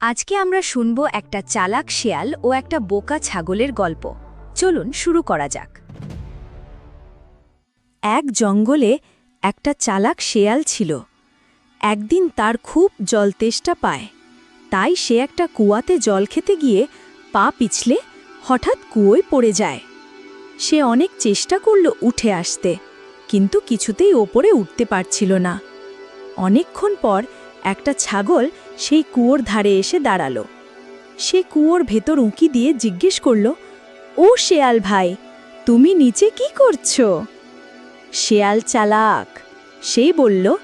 আজকে আমরা শুনব একটা চালাক শেয়াল ও একটা বোকা ছাগলের গল্প। চলুন শুরু করা যাক। এক জঙ্গলে একটা চালাক শেয়াল ছিল। একদিন তার খুব জল তেষ্টা পায়। তাই সে একটা কুয়াতে জল খেতে গিয়ে পা পিছলে হঠাৎ কুয়োয় পড়ে যায়। সে অনেক চেষ্টা করল উঠে আসতে, কিন্তু কিছুতেই ওপরে উঠতে পারছিল না। অনেকক্ষণ পর একটা ছাগল সেই কুয়োর ধারে এসে দাঁড়াল। সে কুয়োর ভেতর উঁকি দিয়ে জিজ্ঞেস করল, ও শেয়াল ভাই, তুমি নিচে কি করছ? শেয়াল চালাক সেই বলল,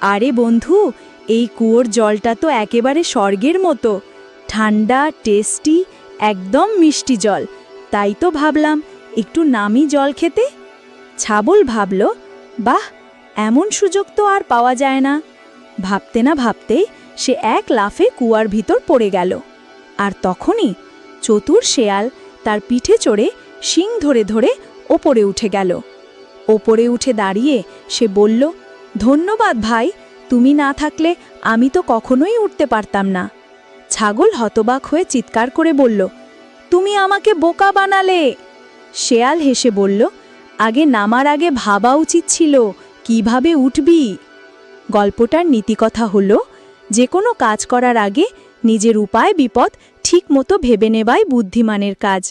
আরে বন্ধু, এই কুয়োর জলটা তো একেবারে স্বর্গের মতো। ঠান্ডা, টেস্টি, একদম মিষ্টি জল। তাই তো ভাবলাম, একটু নামি জল খেতে? ছাবল ভাবল, বাহ, এমন সুযোগ তো আর পাওয়া যায় না। ভাবতে না ভাবতেই সে এক লাফে কুয়ার ভিতর পড়ে গেল। আর তখনই চতুর শেয়াল তার পিঠে চড়ে শিং ধরে ধরে ওপরে উঠে গেল। ওপরে উঠে দাঁড়িয়ে সে বলল, ধন্যবাদ ভাই, তুমি না থাকলে আমি তো কখনোই উঠতে পারতাম না। ছাগল হতবাক হয়ে চিৎকার করে বলল, তুমি আমাকে বোকা বানালে। শেয়াল হেসে বলল, আগে নামার আগে ভাবা উচিত ছিল, কীভাবে উঠবি? গল্পটার নীতিকথা হল যে কোনো কাজ করার আগে নিজের উপায়, বিপদ ঠিক মতো ভেবে নেবাই বুদ্ধিমানের কাজ।